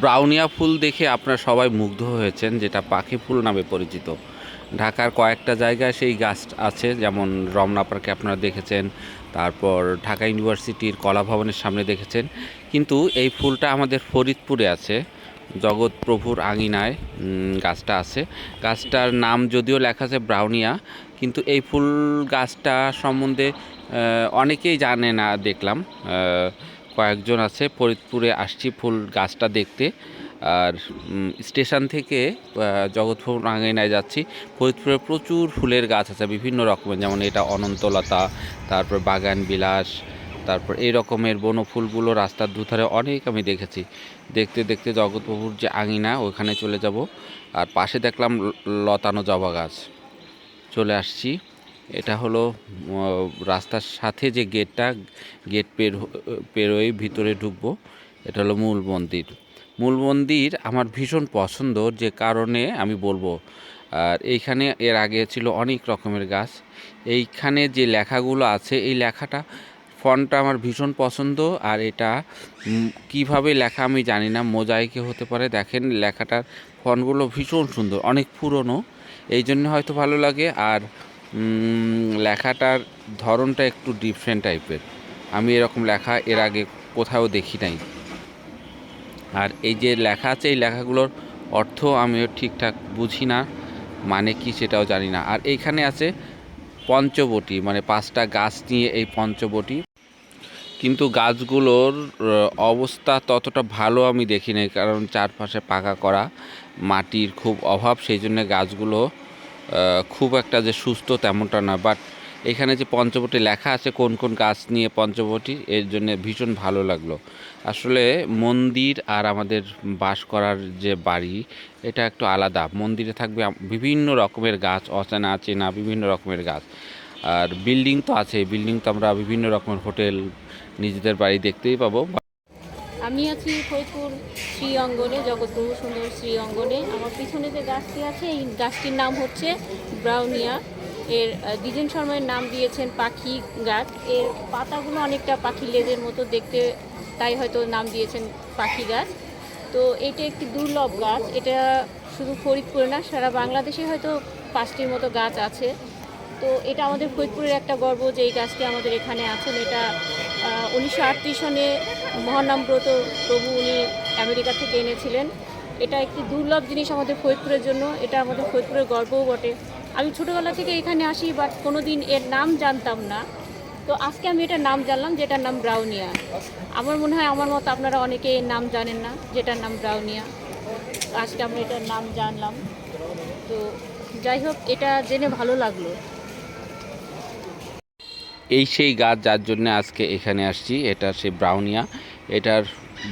ব্রাউনিয়া ফুল দেখে আপনারা সবাই মুগ্ধ হয়েছেন, যেটা পাখি ফুল নামে পরিচিত। ঢাকার কয়েকটা জায়গায় সেই গাছ আছে, যেমন রমনা পার্কে আপনারা দেখেছেন, তারপর ঢাকা ইউনিভার্সিটির কলা ভবনের সামনে দেখেছেন। কিন্তু এই ফুলটা আমাদের ফরিদপুরে আছে, জগৎ প্রভুর আঙিনায় গাছটা আছে। গাছটার নাম যদিও লেখা আছে ব্রাউনিয়া, কিন্তু এই ফুল গাছটা সম্বন্ধে অনেকেই জানে না, দেখলাম। কয়েকজন আছে, ফরিদপুরে আসছি ফুল গাছটা দেখতে। আর স্টেশন থেকে জগৎপুর আঙিনায় যাচ্ছি। ফরিদপুরে প্রচুর ফুলের গাছ আছে, বিভিন্ন রকমের, যেমন এটা অনন্তলতা, তারপর বাগান বিলাস, তারপর এই রকমের বনফুলগুলো রাস্তার দুধারে অনেক আমি দেখেছি। দেখতে দেখতে জগৎপ্রভুর যে আঙিনা, ওখানে চলে যাব। আর পাশে দেখলাম লতানো জবা গাছ। চলে আসছি। এটা হলো রাস্তার সাথে যে গেটটা, গেট পের পেরোয় ভিতরে ঢুকবো, এটা হলো মূল মন্দির। মূল মন্দির আমার ভীষণ পছন্দ, যে কারণে আমি বলব, আর এইখানে এর আগে ছিল অনেক রকমের গাছ। এইখানে যে লেখাগুলো আছে, এই লেখাটা, ফন্টটা আমার ভীষণ পছন্দ, আর এটা কীভাবে লেখা আমি জানি না, মোজাইকে হতে পারে, দেখেন লেখাটার ফন্টগুলো ভীষণ সুন্দর, অনেক পুরনো এই জন্য হয়তো ভালো লাগে, আর লেখাটার ধরনটা একটু ডিফারেন্ট টাইপের আমি এরকম লেখা এর আগে কোথাও দেখি নাই। আর এই যে লেখা আছে, এই লেখাগুলোর অর্থ আমিও ঠিকঠাক বুঝি না মানে কি সেটাও জানি না। আর এইখানে আছে পঞ্চবটি মানে পাঁচটা গাছ নিয়ে এই পঞ্চবটি। কিন্তু গাছগুলোর অবস্থা ততটা ভালো আমি দেখি নাই, কারণ চারপাশে পাকা করা, মাটির খুব অভাব, সেই জন্য গাছগুলো খুব একটা যে সুস্থ তেমনটা না বাট এখানে যে পঞ্চবটি লেখা আছে, কোন কোন গাছ নিয়ে পঞ্চবটি, এর জন্য ভীষণ ভালো লাগল। আসলে মন্দির আর আমাদের বাস করার যে বাড়ি, এটা একটু আলাদা। মন্দিরে থাকবে বিভিন্ন রকমের গাছ, অচেনা, চেনা, বিভিন্ন রকমের গাছ। আর বিল্ডিং তো আছে বিল্ডিং তো আমরা বিভিন্ন রকমের হোটেল, নিজেদের বাড়ি দেখতেই পাবো। আমি আছি ফরিদপুর শ্রী অঙ্গনে জগৎপ্রভু সুন্দর শ্রী অঙ্গনে। আমার পিছনে যে গাছটি আছে, এই গাছটির নাম হচ্ছে ব্রাউনিয়া। এর দ্বিজেন শর্মার নাম দিয়েছেন পাখি গাছ। এর পাতাগুলো অনেকটা পাখি লেজের মতো দেখতে, তাই হয়তো নাম দিয়েছেন পাখি গাছ। তো এটা একটি দুর্লভ গাছ। এটা শুধু ফরিদপুরে না, সারা বাংলাদেশে হয়তো পাঁচটির মতো গাছ আছে। তো এটা আমাদের ফরিদপুরের একটা গর্ব যে এই গাছটি আমাদের এখানে আছেন। এটা উনিশশো আটত্রিশ সনে মহানামব্রত প্রভু উনি আমেরিকা থেকে এনেছিলেন। এটা একটি দুর্লভ জিনিস আমাদের ফরিদপুরের জন্য, এটা আমাদের ফরিদপুরের গর্বও বটে। আমি ছোটোবেলা থেকে এখানে আসি বাট কোনো দিন এর নাম জানতাম না। তো আজকে আমি এটার নাম জানলাম, যেটার নাম ব্রাউনিয়া। আমার মনে হয় আমার মতো আপনারা অনেকে এর নাম জানেন না, যেটার নাম ব্রাউনিয়া। আজকে আমি এটার নাম জানলাম। তো যাই হোক, এটা জেনে ভালো লাগল। এই সেই গাছ যার জন্য আজকে এখানে আসছি, এটা সেই ব্রাউনিয়া। এটার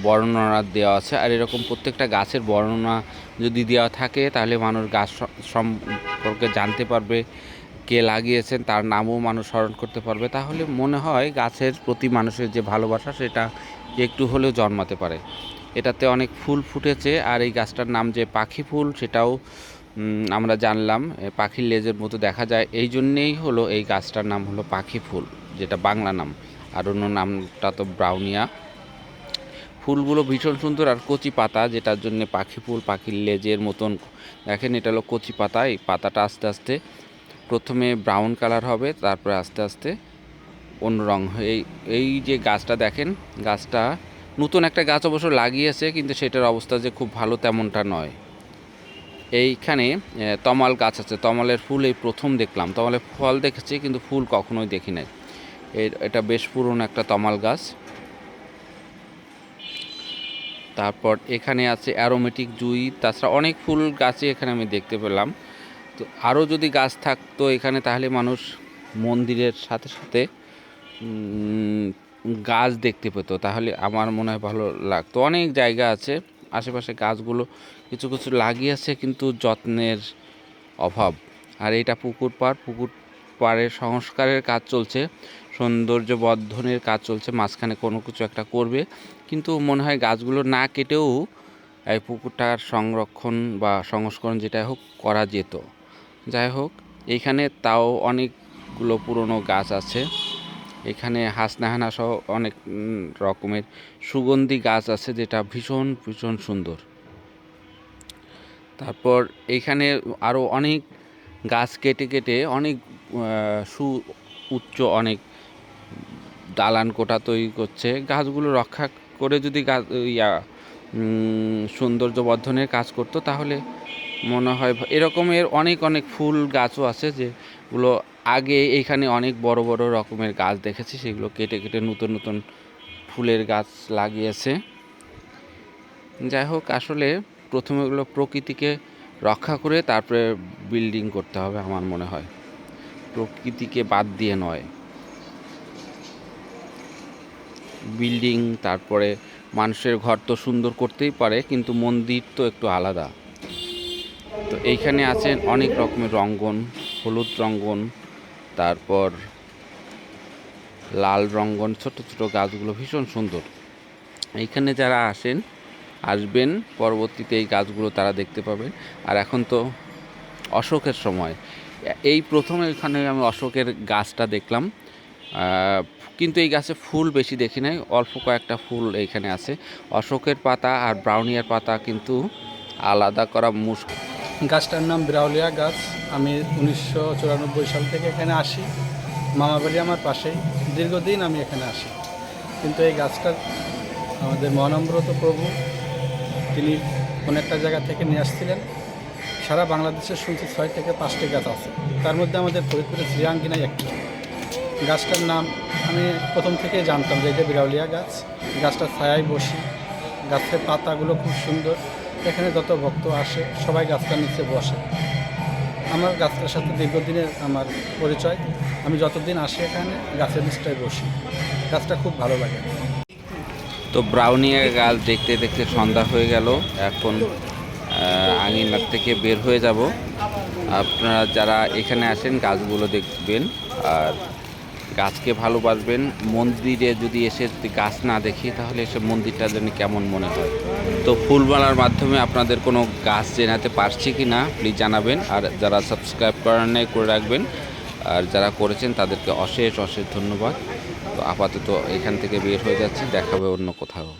বর্ণনা দেওয়া আছে, আর এরকম প্রত্যেকটা গাছের বর্ণনা যদি দেওয়া থাকে, তাহলে মানুষ গাছ সম্পর্কে জানতে পারবে, কে লাগিয়েছেন, তার নামও মানুষ স্মরণ করতে পারবে। তাহলে মনে হয় গাছের প্রতি মানুষের যে ভালোবাসা, সেটা একটু হলেও জন্মাতে পারে। এটাতে অনেক ফুল ফুটেছে, আর এই গাছটার নাম যে পাখি ফুল, সেটাও আমরা জানলাম পাখির লেজের মতো দেখা যায়। এই জন্যেই হলো এই গাছটার নাম হলো পাখি ফুল, যেটা বাংলা নাম। আর অন্য নামটা তো ব্রাউনিয়া। ফুলগুলো ভীষণ সুন্দর আর কচি পাতা, যেটার জন্য পাখি ফুল, পাখির লেজের মতন। দেখেন, এটা হলো কচি পাতা, এই পাতাটা আস্তে আস্তে প্রথমে ব্রাউন কালার হবে, তারপরে আস্তে আস্তে অন্য রং হয়। এই এই যে গাছটা দেখেন, গাছটা নতুন একটা গাছ অবশ্য লাগিয়েছে, কিন্তু সেটার অবস্থা যে খুব ভালো তেমনটা নয়। এইখানে তমাল গাছ আছে। তমালের ফুল এই প্রথম দেখলাম। তমালের ফল দেখেছি, কিন্তু ফুল কখনোই দেখি নাই। এটা বেশ পুরনো একটা তমাল গাছ। তারপর এখানে আছে অ্যারোমেটিক জুই, তাছাড়া অনেক ফুল গাছই এখানে আমি দেখতে পেলাম। তো আরও যদি গাছ থাকতো এখানে, তাহলে মানুষ মন্দিরের সাথে সাথে গাছ দেখতে পেতো। তাহলে আমার মনে হয় ভালো লাগতো। অনেক জায়গা আছে। আশেপাশে গাছগুলো কিছু কিছু লাগিয়েছে কিন্তু যত্নের অভাব। আর এটা পুকুর পাড়, পুকুর পাড়ের সংস্কারের কাজ চলছে সৌন্দর্য বর্ধনের কাজ চলছে, মাঝখানে কোনো কিছু একটা করবে। কিন্তু মনে হয় গাছগুলো না কেটেও এই পুকুরটার সংরক্ষণ বা সংস্করণ যেটা হোক করা যেত। যাই হোক এইখানে তাও অনেকগুলো পুরনো গাছ আছে। এখানে হাসনাহানা সহ অনেক রকমের সুগন্ধি গাছ আছে যেটা ভীষণ ভীষণ সুন্দর। তারপর এইখানে আরও অনেক গাছ কেটে কেটে অনেক সু উচ্চ অনেক দালান কোটা তৈরি করছে। গাছগুলো রক্ষা করে যদি গাছ ইয়া সৌন্দর্য বর্ধনের কাজ করতো তাহলে মনে হয় এরকমের অনেক অনেক ফুল গাছও আছে যেগুলো আগে এইখানে অনেক বড় বড় রকমের গাছ দেখেছি, সেগুলো কেটে কেটে নতুন নতুন ফুলের গাছ লাগিয়েছে। যাই হোক, আসলে প্রথমে ওগুলো প্রকৃতিকে রক্ষা করে তারপরে বিল্ডিং করতে হবে আমার মনে হয়। প্রকৃতিকে বাদ দিয়ে নয়। বিল্ডিং তারপরে মানুষের ঘর তো সুন্দর করতেই পারে, কিন্তু মন্দির তো একটু আলাদা। তো এইখানে আছেন অনেক রকমের রঙ্গন, হলুদ রঙ্গন তারপর লাল রঙ্গন, ছোট ছোট গাছগুলো ভীষণ সুন্দর। এইখানে যারা আসেন, আসবেন, পরবর্তীতে এই গাছগুলো তারা দেখতে পাবেন। আর এখন তো অশোকের সময়। এই প্রথমে এখানে আমি অশোকের গাছটা দেখলাম। কিন্তু এই গাছে ফুল বেশি দেখি নাই, অল্প কয়েকটা ফুল এইখানে আছে। অশোকের পাতা আর ব্রাউনিয়ার পাতা কিন্তু আলাদা করা মুশকিল। গাছটার নাম বিরাউলিয়া গাছ। আমি উনিশশো চুরানব্বই সাল থেকে এখানে আসি। মামা বাড়ি আমার পাশেই। দীর্ঘদিন আমি এখানে আসি। কিন্তু এই গাছটা আমাদের মহানম্রত প্রভু, তিনি কোনো একটা জায়গা থেকে নিয়ে আসছিলেন। সারা বাংলাদেশের শুনছি ছয় থেকে পাঁচটি গাছ আছে। তার মধ্যে আমাদের ফরিদপুরের শ্রীরাঙ্গিনাই একটি। গাছটার নাম আমি প্রথম থেকেই জানতাম যে এটা বিরাউলিয়া গাছ। গাছটার ছায়ায় বসি। গাছের পাতাগুলো খুব সুন্দর। এখানে যত ভক্ত আসে, সবাই গাছটার নিচে বসে। আমার গাছটার সাথে দীর্ঘদিনের আমার পরিচয়। আমি যতদিন আসি এখানে, গাছের নিচটায় বসি। গাছটা খুব ভালো লাগে। তো ব্রাউনিয়া গাছ দেখতে দেখতে সন্ধ্যা হয়ে গেল। এখন আঙিনার থেকে বের হয়ে যাব। আপনারা যারা এখানে আসেন, গাছগুলো দেখবেন। আর গাছকে ভালোবাসবেন। মন্দিরে যদি এসে যদি গাছ না দেখি, তাহলে এসে মন্দিরটা যেন কেমন মনে হয়। তো ফুলমালার মাধ্যমে আপনাদের কোনো গাছ জেনাতে পারছি কি না প্লিজ জানাবেন। আর যারা সাবস্ক্রাইব করার নেই, করে রাখবেন। আর যারা করেছেন, তাদেরকে অশেষ অশেষ ধন্যবাদ। তো আপাতত এখান থেকে বের হয়ে যাচ্ছি, দেখাবে অন্য কোথাও।